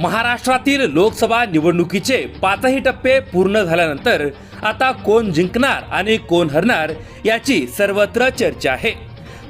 महाराष्ट्रातील लोकसभा निवडणुकीचे पाचही टप्पे पूर्ण झाल्यानंतर आता कोण जिंकणार आणि कोण हरणार याची सर्वत्र चर्चा आहे.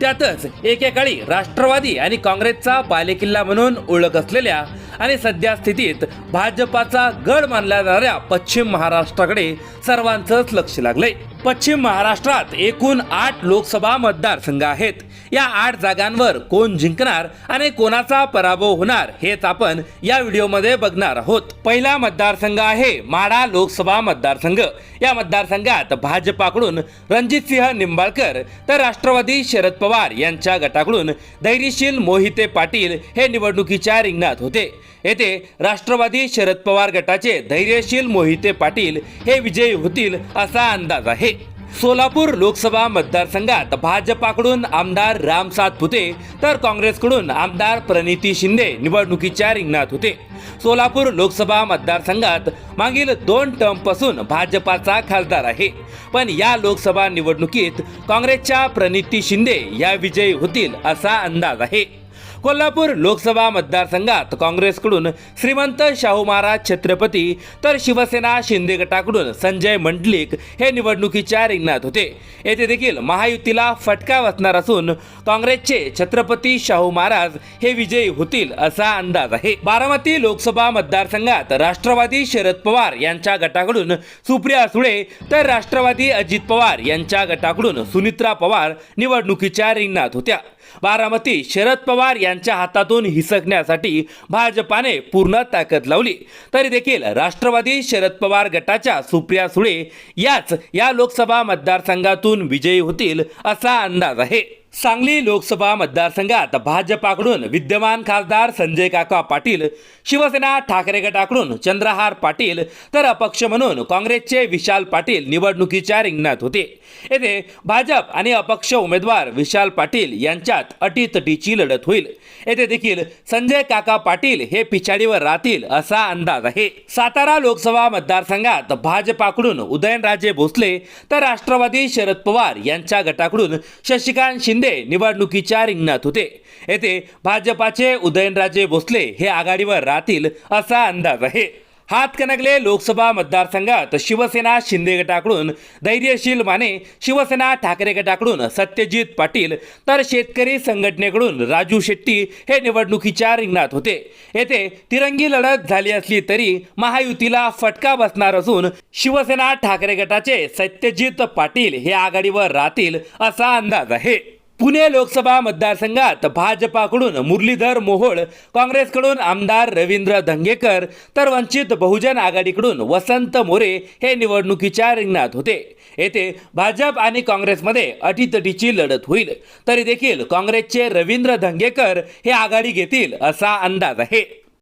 त्यातच एकेकाळी राष्ट्रवादी आणि काँग्रेसचा बालेकिल्ला म्हणून ओळख असलेल्या आणि सध्या स्थितीत भाजपाचा गड मानल्या जाणाऱ्या पश्चिम महाराष्ट्राकडे सर्वांचंच लक्ष लागलंय. पश्चिम महाराष्ट्रात एकूण आठ लोकसभा मतदारसंघ आहेत. या आठ जागांवर कोण जिंकणार आणि कोणाचा पराभव होणार हेच आपण या व्हिडिओमध्ये बघणार आहोत. पहिला मतदारसंघ आहे माडा लोकसभा मतदारसंघ. या मतदारसंघात भाजपाकडून रणजितसिंह निंबाळकर तर राष्ट्रवादी शरद पवार यांच्या गटाकडून धैर्यशील मोहिते पाटील हे निवडणुकीच्या रिंगणात होते. येथे राष्ट्रवादी शरद पवार गटाचे धैर्यशील मोहिते पाटील हे विजयी होतील असा अंदाज आहे. सोलापूर लोकसभा मतदारसंघात भाजपाकडून आमदार राम सातपुते तर काँग्रेसकडून आमदार प्रणिती शिंदे निवडणुकीच्या रिंगणात होते. सोलापूर लोकसभा मतदारसंघात मागील दोन टर्मपासून भाजपाचा खासदार आहे. पण या लोकसभा निवडणुकीत काँग्रेसच्या प्रणिती शिंदे या विजयी होतील असा अंदाज आहे. कोल्हापूर लोकसभा मतदारसंघात काँग्रेसकडून श्रीमंत शाहू महाराज छत्रपती तर शिवसेना शिंदे गटाकडून संजय मंडलिक हे निवडणुकीच्या रिंगणात होते. येथे देखील महायुतीला फटका बसणार असून काँग्रेसचे छत्रपती शाहू महाराज हे विजयी होतील असा अंदाज आहे. बारामती लोकसभा मतदारसंघात राष्ट्रवादी शरद पवार यांच्या गटाकडून सुप्रिया सुळे तर राष्ट्रवादी अजित पवार यांच्या गटाकडून सुनित्रा पवार निवडणुकीच्या रिंगणात होत्या. बारामती शरद पवार यांच्या हातातून हिसकण्यासाठी भाजपाने पूर्ण ताकद लावली. तरी देखील राष्ट्रवादी शरद पवार गटाच्या सुप्रिया सुळे याच या लोकसभा मतदारसंघातून विजयी होतील असा अंदाज आहे. सांगली लोकसभा मतदारसंघात भाजपाकडून विद्यमान खासदार संजय काका पाटील शिवसेना ठाकरे गटाकडून चंद्रहार पाटील तर अपक्ष म्हणून काँग्रेसचे विशाल पाटील निवडणुकीच्या रिंगणात होते. येथे भाजप आणि अपक्ष उमेदवार विशाल पाटील यांच्यात अटीतटीची लढत होईल. येथे देखील संजय काका पाटील हे पिछाडीवर राहतील असा अंदाज आहे. सातारा लोकसभा मतदारसंघात भाजपाकडून उदयनराजे भोसले तर राष्ट्रवादी शरद पवार यांच्या गटाकडून शशिकांत शिंदे निवडणुकीच्या रिंगणात होते. येथे भाजपाचे उदयनराजे भोसले हे आघाडीवर राहतील असा अंदाज आहे. हातकणकले लोकसभा मतदारसंघात शिवसेना शिंदे गटाकडून धैर्यशील माने शिवसेना ठाकरे गटाकडून सत्यजित पाटील तर शेतकरी संघटनेकडून राजू शेट्टी हे निवडणुकीच्या रिंगणात होते. येथे तिरंगी लढत झाली असली तरी महायुतीला फटका बसणार असून शिवसेना ठाकरे गटाचे सत्यजित पाटील हे आघाडीवर राहतील असा अंदाज आहे. पुणे लोकसभा मतदारसंघात भाजपाकडून मुरलीधर मोहोळ काँग्रेसकडून आमदार रवींद्र धंगेकर तर वंचित बहुजन आघाडीकडून वसंत मोरे हे निवडणुकीच्या रिंगणात होते. येथे भाजप आणि काँग्रेसमध्ये अटीतटीची लढत होईल. तरी देखील काँग्रेसचे रवींद्र धंगेकर हे आघाडी घेतील असा अंदाज आहे.